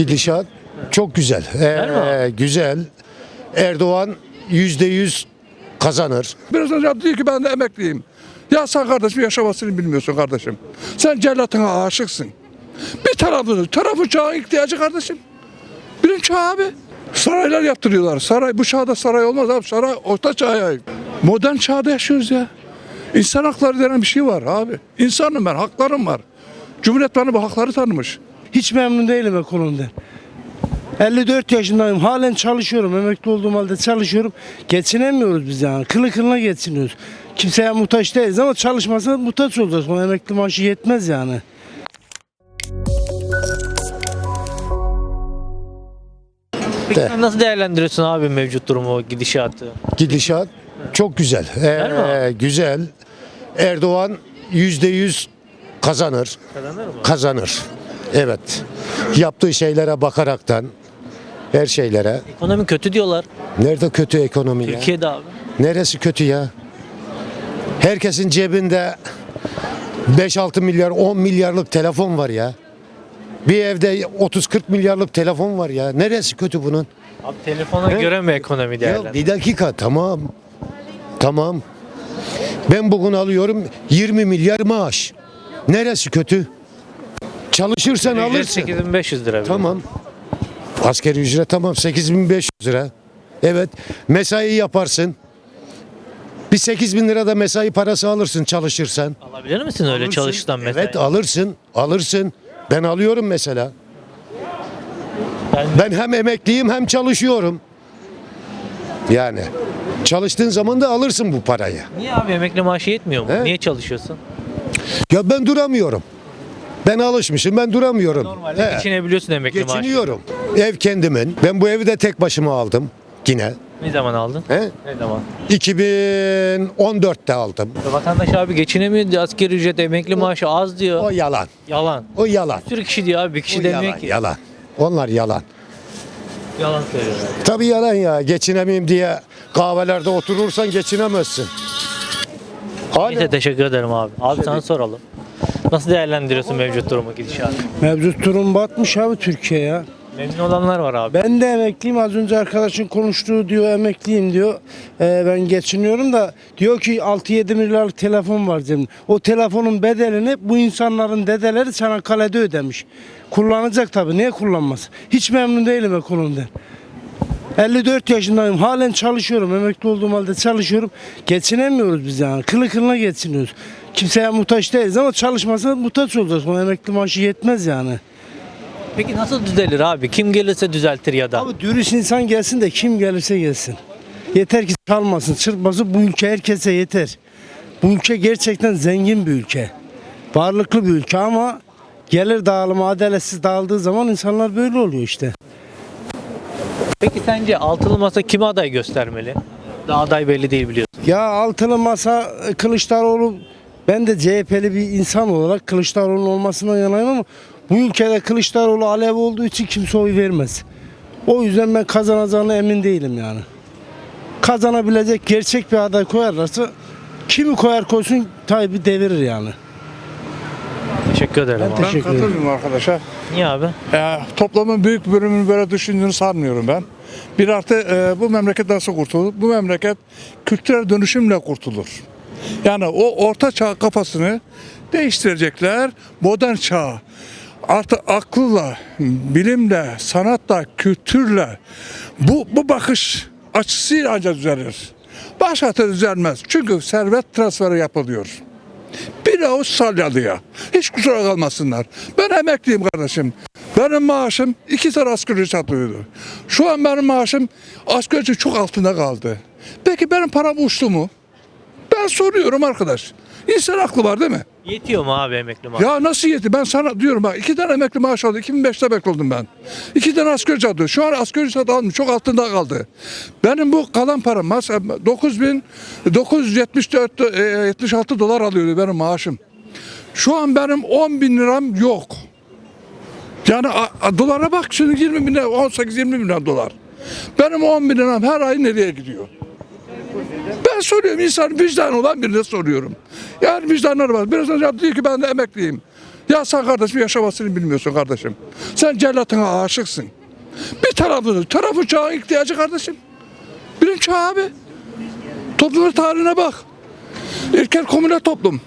Gidişat çok güzel. Ee, güzel. Erdoğan yüzde yüz kazanır. Biraz önce diyor ki ben de emekliyim. Ya sen kardeşim yaşamasını bilmiyorsun kardeşim. Sen cellatına aşıksın. Bir tarafını, tarafı çağın ihtiyacı kardeşim. Birinci çağ abi. Saraylar yaptırıyorlar. Saray, bu çağda saray olmaz abi. Saray orta çağa ait. Modern çağda yaşıyoruz ya. İnsan hakları denen bir şey var abi. İnsanım ben, haklarım var. Cumhuriyet bana bu hakları tanımış. Hiç memnun değilim ekonomiden. 54 yaşındayım. Halen çalışıyorum. Emekli olduğum halde çalışıyorum. Geçinemiyoruz biz yani. Kılı kılına geçiniyoruz. Kimseye muhtaç değiliz ama çalışmasa muhtaç olacağız. O emekli maaşı yetmez yani. Peki sen nasıl değerlendiriyorsun abi mevcut durumu, gidişatı? Gidişat çok güzel. Güzel mi Ee, güzel. Erdoğan yüzde yüz kazanır. Kazanır mı? Kazanır. Evet. Yaptığı şeylere bakaraktan her şeylere. Ekonomi kötü diyorlar. Nerede kötü ekonomi ya? Türkiye'de abi. Neresi kötü ya? Herkesin cebinde 5-6 milyar 10 milyarlık telefon var ya. Bir evde 30-40 milyarlık telefon var ya. Neresi kötü bunun? Abi telefona göre mi ekonomi Ya değerlendiriyor? bir dakika tamam. Tamam. Ben bugün alıyorum 20 milyar maaş. Neresi kötü? Çalışırsan alırsın. 8500 lira. bile. Tamam. Askeri ücret tamam 8500 lira. Evet. Mesai yaparsın. Bir 8 bin lira da mesai parası alırsın çalışırsan. Alabilir misin öyle çalıştıktan mesela? Evet alırsın. Alırsın. Ben alıyorum mesela. Yani Ben hem emekliyim hem çalışıyorum. Yani çalıştığın zaman da alırsın bu parayı. niye abi emekli maaşı yetmiyor mu? He? Niye çalışıyorsun? Ya ben duramıyorum. Ben alışmışım ben duramıyorum. Normalde He, geçinebiliyorsun emekli maaşı. Geçiniyorum. Ev kendimin. Ben bu evi de tek başıma aldım. Yine. Ne zaman aldın? He? Ne zaman? 2014'te aldım. Ya Vatandaş abi geçinemiyor diyor. Asgari ücret, emekli maaşı az diyor. O yalan. Yalan. O yalan. Bir sürü kişi diyor abi. Bir kişi O demiyor yalan, ki. yalan. Onlar yalan. Yalan söylüyorlar. Tabii yalan ya. Geçinemeyeyim diye kahvelerde oturursan geçinemezsin. Hala Neyse teşekkür ederim abi. Abi sana soralım. Nasıl değerlendiriyorsun mevcut durumu gidişatı? Mevcut durum batmış abi Türkiye ya. Memnun olanlar var abi. Ben de emekliyim. Az önce arkadaşın konuştuğu diyor emekliyim diyor. Ee, ben geçiniyorum da diyor ki 6-7 milyarlık telefon var cebimde. O telefonun bedelini bu insanların dedeleri Çanakkale'de ödemiş. Kullanacak tabii. Niye kullanmaz? Hiç memnun değilim ekonomiden. 54 yaşındayım. Halen çalışıyorum. Emekli olduğum halde çalışıyorum. Geçinemiyoruz biz yani. Kılı kılına geçiniyoruz. Kimseye muhtaç değiliz ama çalışmasa muhtaç olacağız. O emekli maaşı yetmez yani. Peki nasıl düzelir abi? Kim gelirse düzeltir ya da. Abi dürüst insan gelsin de kim gelirse gelsin. Yeter ki çalmasın, çırpmasın. Bu ülke herkese yeter. Bu ülke gerçekten zengin bir ülke. Varlıklı bir ülke ama gelir dağılımı adaletsiz dağıldığı zaman insanlar böyle oluyor işte. Peki sence altılı masa kime aday göstermeli? Daha aday belli değil biliyorsun. Ya altılı masa e, Kılıçdaroğlu ben de CHP'li bir insan olarak Kılıçdaroğlu'nun olmasından yanayım ama bu ülkede Kılıçdaroğlu alev olduğu için kimse oy vermez. O yüzden ben kazanacağına emin değilim yani. Kazanabilecek gerçek bir aday koyarlarsa kimi koyar koysun Tayyip'i devirir yani. Teşekkür ederim abi. teşekkür ederim. katılmıyorum arkadaşa. Niye abi? Ee, toplumun büyük bölümünü böyle düşündüğünü sanmıyorum ben. Bir artı e, bu memleket nasıl kurtulur? Bu memleket kültürel dönüşümle kurtulur. Yani o orta çağ kafasını değiştirecekler. Modern çağ artı akılla, bilimle, sanatla, kültürle bu, bu bakış açısıyla ancak düzelir. Başka türlü düzelmez. Çünkü servet transferi yapılıyor. Bir avuç salyalıya. Hiç kusura kalmasınlar. Ben emekliyim kardeşim. Benim maaşım iki tane asgari ücret alıyordu. Şu an benim maaşım asgari ücret çok altında kaldı. Peki benim param uçtu mu? Ben soruyorum arkadaş. İnsan aklı var değil mi? Yetiyor mu abi emekli maaşı? Ya nasıl yetti? Ben sana diyorum bak iki tane emekli maaş aldım. 2005'te emekli oldum ben. İki tane asgari ücret aldım. Şu an asgari ücret aldım. Çok altında kaldı. Benim bu kalan param mas 9974 e, 76 dolar alıyordu benim maaşım. Şu an benim 10 bin liram yok. Yani a- a- dolara bak şimdi 20 bin lira, 18-20 bin dolar. Benim 10 bin liram her ay nereye gidiyor? Ben soruyorum insan vicdanı olan birine soruyorum. Yani vicdanları var. Biraz önce diyor ki ben de emekliyim. Ya sen kardeşim yaşamasını bilmiyorsun kardeşim. Sen cellatına aşıksın. Bir tarafı, tarafı çağın ihtiyacı kardeşim. Bilim çağı abi. Toplumun tarihine bak. İlkel komünel toplum.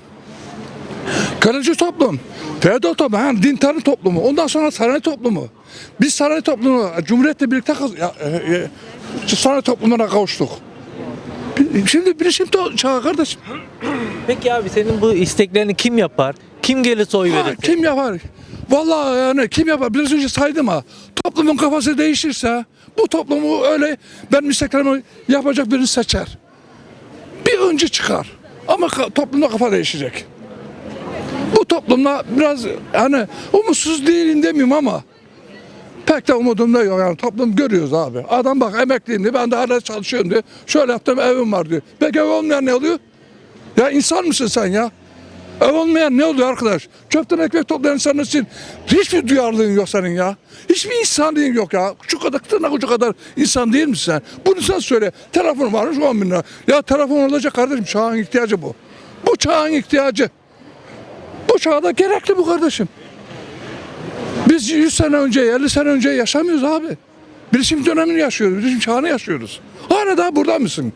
Kalıcı toplum. Feodal toplum. Yani din tanrı toplumu. Ondan sonra saray toplumu. Biz saray toplumu Cumhuriyet'le birlikte ya, e, e, saray toplumuna kavuştuk. Şimdi bilişim çağı kardeşim. Peki abi senin bu isteklerini kim yapar? Kim gelirse oy Ha, verir? kim yapar? Vallahi yani kim yapar? Biraz önce saydım ha. Toplumun kafası değişirse bu toplumu öyle ben isteklerimi yapacak birini seçer. Bir önce çıkar. Ama ka- toplumda kafa değişecek. Bu toplumda biraz hani umutsuz değilim demiyorum ama pek de umudum da yok yani toplum görüyoruz abi. Adam bak emekliyim ben de hala çalışıyorum diyor. Şöyle yaptım evim var diyor. Peki ev olmayan ne oluyor? Ya insan mısın sen ya? Ev olmayan ne oluyor arkadaş? Çöpten ekmek toplayan insanın için hiçbir duyarlılığın yok senin ya. Hiçbir insanlığın yok ya. Şu kadar tırnak ucu kadar insan değil misin sen? Bunu sen söyle. Telefon varmış 10 bin lira. Ya telefon olacak kardeşim. Çağın ihtiyacı bu. Bu çağın ihtiyacı. Bu çağda gerekli bu kardeşim. Biz 100 sene önce, 50 sene önce yaşamıyoruz abi. Bilişim dönemini yaşıyoruz. Bilişim çağını yaşıyoruz. Hala daha burada mısın?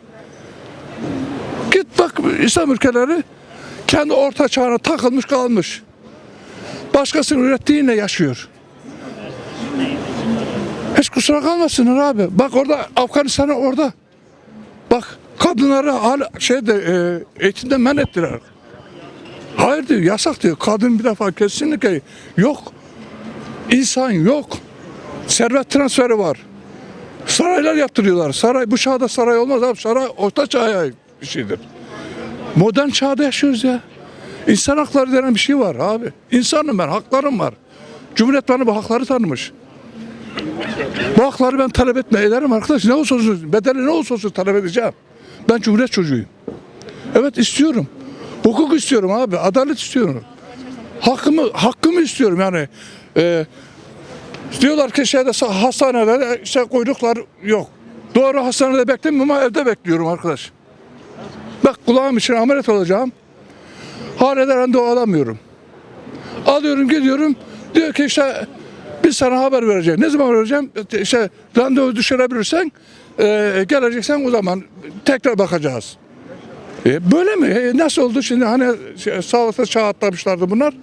Git bak İslam ülkeleri kendi orta çağına takılmış kalmış. Başkasının ürettiğiyle yaşıyor. Hiç kusura kalmasınlar abi. Bak orada Afganistan'ı orada. Bak kadınları hala şeyde e, eğitimden men ettiler. Hayır diyor yasak diyor. Kadın bir defa kesinlikle yok. İnsan yok. Servet transferi var. Saraylar yaptırıyorlar. Saray bu çağda saray olmaz abi. Saray orta çağa bir şeydir. Modern çağda yaşıyoruz ya. İnsan hakları denen bir şey var abi. İnsanım ben, haklarım var. Cumhuriyet bana bu hakları tanımış. Bu hakları ben talep etme ederim arkadaş. Ne olursa olsun, bedeli ne olursa olsun talep edeceğim. Ben Cumhuriyet çocuğuyum. Evet istiyorum. Hukuk istiyorum abi, adalet istiyorum. Hakkımı hakkımı istiyorum yani. Ee, diyorlar ki şeyde hastanede işte kuyruklar yok. Doğru hastanede beklemiyorum ama evde bekliyorum arkadaş. Bak kulağım için ameliyat olacağım. Hala da randevu alamıyorum. Alıyorum gidiyorum. Diyor ki işte biz sana haber vereceğiz. Ne zaman vereceğim? İşte randevu düşürebilirsen e, geleceksen o zaman tekrar bakacağız. E, böyle mi? E, nasıl oldu şimdi? Hani şey, sağlıkta çağ atlamışlardı bunlar.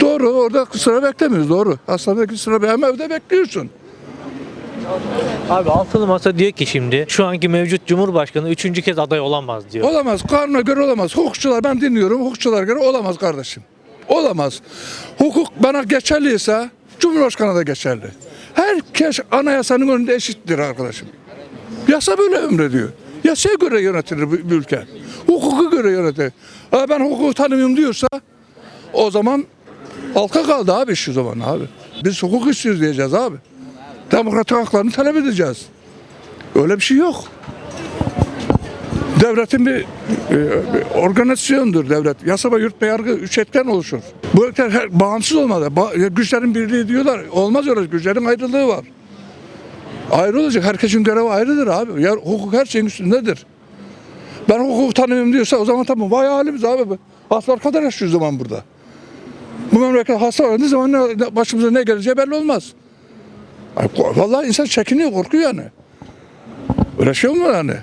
Doğru orada sıra beklemiyoruz doğru. Hastanedeki sıra hem evde bekliyorsun. Abi altılı masa diyor ki şimdi şu anki mevcut cumhurbaşkanı üçüncü kez aday olamaz diyor. Olamaz. Kanuna göre olamaz. Hukukçular ben dinliyorum. Hukukçular göre olamaz kardeşim. Olamaz. Hukuk bana geçerliyse Cumhurbaşkanı da geçerli. Herkes anayasanın önünde eşittir arkadaşım. Yasa böyle emrediyor. Yasaya göre yönetilir bir, ülke. Hukuku göre yönetir. Ha ben hukuku tanımıyorum diyorsa o zaman halka kaldı abi şu zaman abi. Biz hukuk istiyoruz diyeceğiz abi. Demokratik haklarını talep edeceğiz. Öyle bir şey yok. Devletin bir, e, bir organizasyondur devlet. Yasama, yürütme, yargı üç etken oluşur. Bu etken her, bağımsız olmalı. Ba- güçlerin birliği diyorlar. Olmaz öyle. Güçlerin ayrılığı var. Ayrı olacak. Herkesin görevi ayrıdır abi. Ya, hukuk her şeyin üstündedir. Ben hukuk tanımıyorum diyorsa o zaman tamam. Vay halimiz abi. Hastalar kadar yaşıyoruz zaman burada. Bu memleket hasta. Ne zaman ne, başımıza ne geleceği belli olmaz. Vallahi insan çekiniyor, korkuyor yani. Öyle şey olmuyor yani.